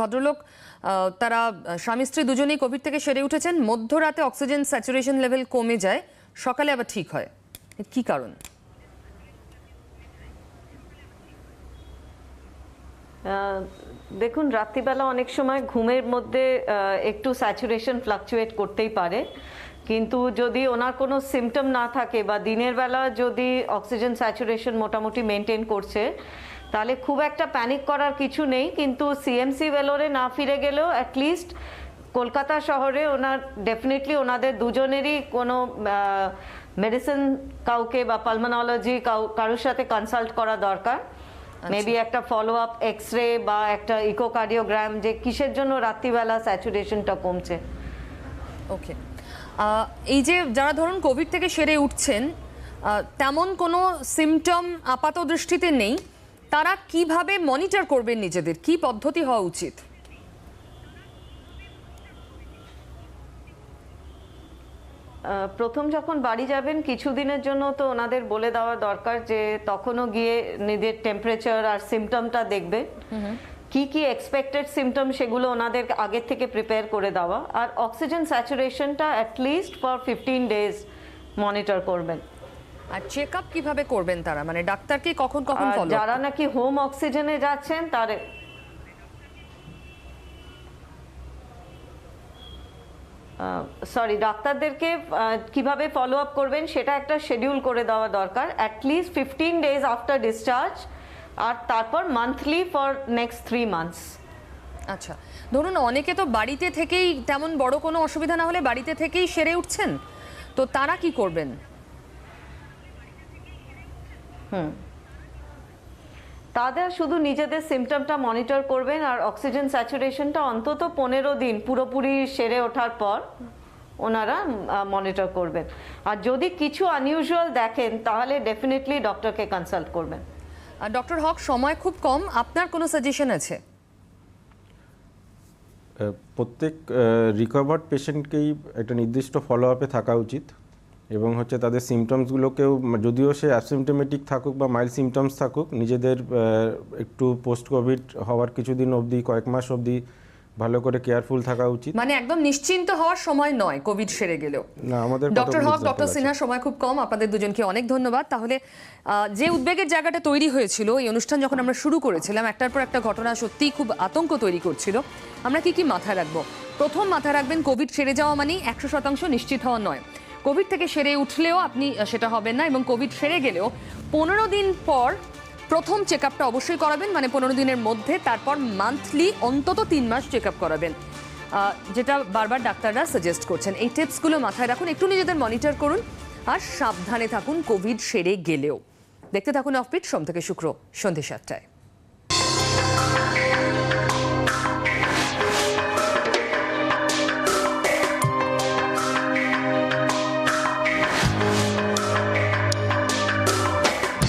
ভদ্রলোক তারা স্বামী স্ত্রী দুজনেই কোভিড থেকে সেরে উঠেছেন। মধ্যরাতে অক্সিজেন স্যাচুরেশন লেভেল কমে যায়। সকালে আবার ঠিক হয়। কি কারণ? দেখুন, রাত্রিবেলা অনেক সময় ঘুমের মধ্যে একটু স্যাচুরেশন ফ্লাকচুয়েট করতেই পারে। কিন্তু যদি ওনার কোনো সিমটম না থাকে বা দিনের বেলা যদি অক্সিজেন স্যাচুরেশন মোটামুটি মেনটেন করছে তাহলে খুব একটা প্যানিক করার কিছু নেই কিন্তু সিএমসি ভেলোরে না ফিরে গেলেও অ্যাটলিস্ট কলকাতা শহরে ওনার ডেফিনেটলি ওনাদের দুজনেরই কোনো মেডিসিন কাউকে বা পালমোনোলজি কারোর সাথে কনসাল্ট করা দরকার। মেবি একটা ফলো আপ এক্স রে বা একটা ইকোকার্ডিওগ্রাম যে কিসের জন্য রাত্রিবেলা স্যাচুরেশনটা কমছে। ওকে এই যে যারা ধরুন কোভিড থেকে সেরে উঠছেন তেমন কোনো সিমটম আপাত দৃষ্টিতে নেই। তারা কীভাবে মনিটর করবেন নিজেদের? কি পদ্ধতি হওয়া উচিত? প্রথম যখন বাড়ি যাবেন কিছুদিনের জন্য তো ওনাদের বলে দেওয়া দরকার যে তখনও গিয়ে নিজের টেম্পারেচার আর সিমটমটা দেখবে। কি কি এক্সপেক্টেড সিমটম সেগুলো ওনাদের আগের থেকে প্রিপেয়ার করে দেওয়া। আর oxygen স্যাচুরেশনটা at least for fifteen days monitor করবেন। আর চেক আপ কীভাবে করবেন তারা? মানে ডাক্তারকে কখন কখন ফলো যারা নাকি হোম অক্সিজেনে যাচ্ছেন তার সরি ডাক্তারদেরকে কীভাবে ফলো আপ করবেন সেটা একটা শিডিউল করে দেওয়া দরকার at least fifteen days after discharge আর তারপর monthly for next three months আচ্ছা ধরুন অনেকে তো বাড়িতে থেকেই তেমন বড় কোনো অসুবিধা না হলে বাড়িতে থেকেই সেরে উঠছেন তো তারা কি করবেন? তাদের শুধু নিজেদের সিমটমটা মনিটর করবেন আর অক্সিজেন স্যাচুরেশনটা অন্তত পনেরো দিন পুরোপুরি সেরে ওঠার পর ওনারা মনিটর করবেন। আর যদি কিছু আনইউজুয়াল দেখেন তাহলে ডেফিনেটলি ডক্টরকে কনসাল্ট করবেন। আর ডক্টর হক সময় খুব কম। আপনার কোনো সাজেশন আছে? প্রত্যেক রিকভার্ড পেশেন্টকেই একটা নির্দিষ্ট ফলো আপে থাকা উচিত। এবং হচ্ছে তাদের সিমটমসগুলোকেও যদিও সে অ্যাসিমটোমেটিক থাকুক বা মাইল্ড সিমটমস থাকুক নিজেদের একটু পোস্ট কোভিড হওয়ার কিছুদিন অবধি কয়েক মাস অবধি ভালো করে কেয়ারফুল থাকা উচিত। মানে একদম নিশ্চিন্ত হওয়ার সময় নয় কোভিড সেরে গেলেও। না আমাদের ডক্টর হক ডক্টর সিনহা সময় খুব কম আপনাদের দুজনকে অনেক ধন্যবাদ। তাহলে যে উদ্বেগের জায়গাটা তৈরি হয়েছিল এই অনুষ্ঠান যখন আমরা শুরু করেছিলাম একটার পর একটা ঘটনা সত্যিই খুব আতঙ্ক তৈরি করছিল। আমরা কি কি মাথায় রাখব? প্রথম মাথায় রাখবেন কোভিড সেরে যাওয়া মানেই একশো শতাংশ নিশ্চিত হওয়া নয়। কোভিড থেকে সেরে উঠলেও আপনি সেটা হবেন না এবং কোভিড সেরে গেলেও পনেরো দিন পর প্রথম চেক আপটা অবশ্যই করাবেন মানে পনেরো দিনের মধ্যে তারপর মান্থলি অন্তত তিন মাস চেক আপ করাবেন যেটা বারবার ডাক্তাররা সাজেস্ট করছেন। এই টিপসগুলো মাথায় রাখুন, একটু নিজেদের মনিটর করুন আর সাবধানে থাকুন, কোভিড সেরে গেলেও। দেখতে থাকুন অফপিট সোম থেকে শুক্র, সন্ধ্যে সাতটায়।